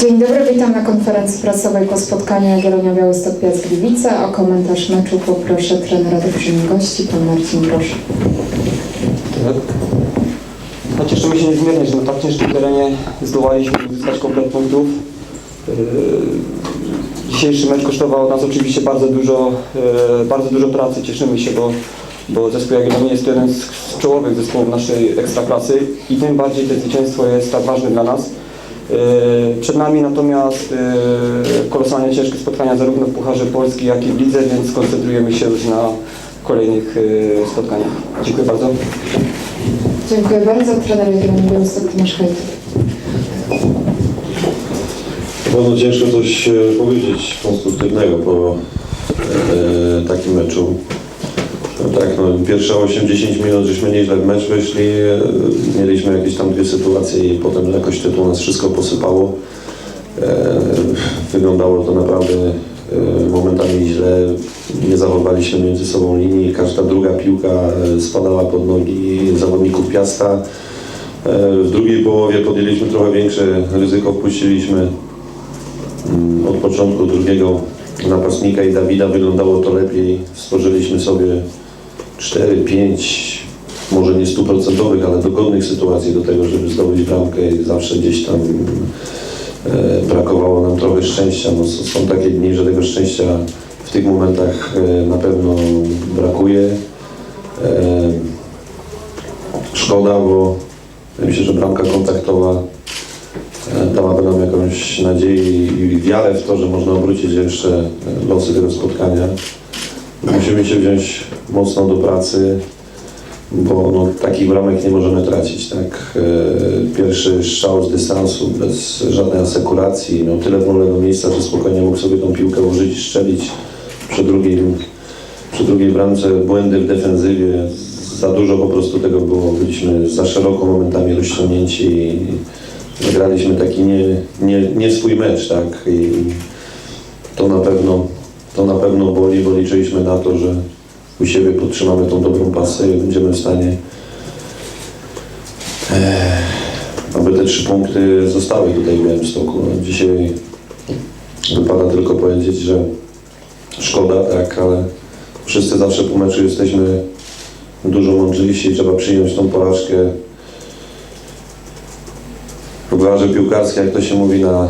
Dzień dobry, witam na konferencji prasowej po spotkaniu Jagiellonia Białystok Piast Gliwice. O komentarz meczu poproszę trenera drużyny gości, pan Marcin Grosz. No cieszymy się niezmiernie, że na tak ciężkim terenie zdołaliśmy uzyskać komplet punktów. Yy, Dzisiejszy mecz kosztował nas oczywiście bardzo dużo, yy, bardzo dużo pracy. Cieszymy się, bo, bo zespół Jagiellonii jest to jeden z z czołowych zespołów naszej ekstraklasy i tym bardziej to zwycięstwo jest tak ważne dla nas. Yy, Przed nami natomiast yy, kolosalnie ciężkie spotkania zarówno w Pucharze Polski, jak i w lidze, więc skoncentrujemy się już na kolejnych yy, spotkaniach. Dziękuję bardzo. Dziękuję bardzo. Trener Jagiellonia Białystok Tomasz Hajt. Bardzo ciężko coś e, powiedzieć konstruktywnego po e, takim meczu. Tak, no, pierwsze 8-10 minut żeśmy nieźle w mecz weszli, e, mieliśmy jakieś tam dwie sytuacje i potem jakoś tytuł nas wszystko posypało. E, wyglądało to naprawdę e, momentami źle, nie zachowaliśmy między sobą linii, każda druga piłka spadała pod nogi zawodników Piasta. W drugiej połowie podjęliśmy trochę większe ryzyko, wpuściliśmy Mm, od początku drugiego napastnika i Dawida wyglądało to lepiej. Stworzyliśmy sobie 4-5, może nie stuprocentowych, ale dogodnych sytuacji do tego, żeby zdobyć bramkę i zawsze gdzieś tam e, brakowało nam trochę szczęścia. No, są takie dni, że tego szczęścia w tych momentach e, na pewno brakuje. E, szkoda, bo myślę, że bramka kontaktowa dałaby nam jakąś nadzieję i wiarę w to, że można obrócić jeszcze losy tego spotkania. Musimy się wziąć mocno do pracy, bo no, takich bramek nie możemy tracić. Tak? E, Pierwszy strzał z dystansu, bez żadnej asekuracji, miał tyle wolnego miejsca, że spokojnie mógł sobie tą piłkę użyć i strzelić. Przy drugim, przy drugiej bramce błędy w defensywie, za dużo po prostu tego było. Byliśmy za szeroko momentami rozciągnięci i Zagraliśmy taki nie, nie, nie swój mecz, tak? I to na pewno, to na pewno boli, bo liczyliśmy na to, że u siebie podtrzymamy tą dobrą pasę i będziemy w stanie e, aby te trzy punkty zostały tutaj w Białymstoku. No, dzisiaj wypada tylko powiedzieć, że szkoda, tak, ale wszyscy zawsze po meczu jesteśmy dużo mądrzejsi i trzeba przyjąć tą porażkę w piłkarskiej, jak to się mówi, na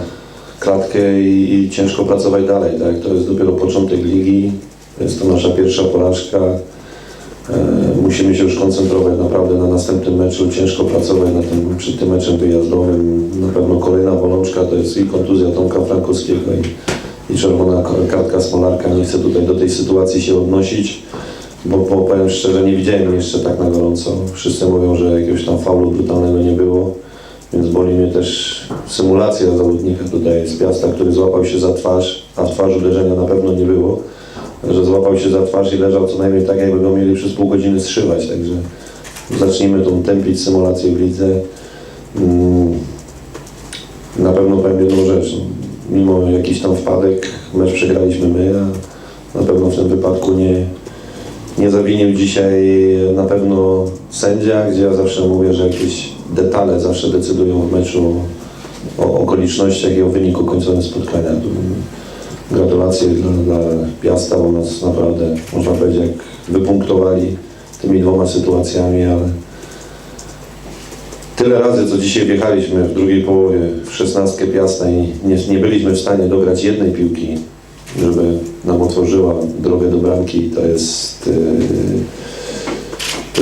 klatkę i, i ciężko pracować dalej. Tak? To jest dopiero początek ligi, jest to nasza pierwsza porażka. E, musimy się już koncentrować naprawdę na następnym meczu, ciężko pracować na tym, przed tym meczem wyjazdowym. Na pewno kolejna bolączka to jest i kontuzja Tomka Frankowskiego i, i czerwona kartka Smolarka. Nie chcę tutaj do tej sytuacji się odnosić, bo, bo powiem szczerze, nie widziałem jeszcze tak na gorąco. Wszyscy mówią, że jakiegoś tam faulu brutalnego nie było. Więc boli mnie też symulacja zawodnika tutaj z Piasta, który złapał się za twarz, a w twarz uderzenia na pewno nie było, że złapał się za twarz i leżał co najmniej tak, jakby go mieli przez pół godziny zszywać. Także zacznijmy tą tępić symulację w lidze. Mm, Na pewno powiem jedną rzecz. Mimo jakiś tam wpadek, mecz przegraliśmy my, a na pewno w tym wypadku nie, nie zawinił dzisiaj na pewno sędzia, gdzie ja zawsze mówię, że jakieś detale zawsze decydują w meczu o okolicznościach i o wyniku końcowym spotkania. Tu Gratulacje dla, dla Piasta, bo nas naprawdę, można powiedzieć, jak wypunktowali tymi dwoma sytuacjami, ale tyle razy, co dzisiaj wjechaliśmy w drugiej połowie w szesnastkę Piasta i nie, nie byliśmy w stanie dograć jednej piłki, żeby nam otworzyła drogę do bramki, to jest... Yy,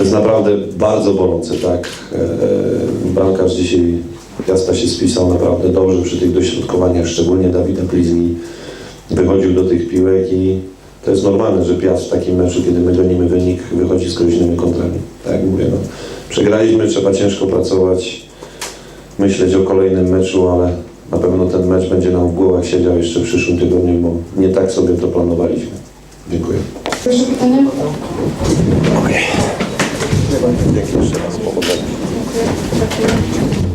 jest naprawdę bardzo bolące, tak. E, Bramkarz dzisiaj Piasta się spisał naprawdę dobrze przy tych dośrodkowaniach, szczególnie Dawida Blizgi wychodził do tych piłek i to jest normalne, że Piast w takim meczu, kiedy my gonimy wynik, wychodzi z groźnymi kontrami. Tak jak mówię, no. Przegraliśmy, trzeba ciężko pracować, myśleć o kolejnym meczu, ale na pewno ten mecz będzie nam w głowach siedział jeszcze w przyszłym tygodniu, bo nie tak sobie to planowaliśmy. Dziękuję. Proszę pytania? Dzięki jeszcze raz. Powodzenia. Dziękuję.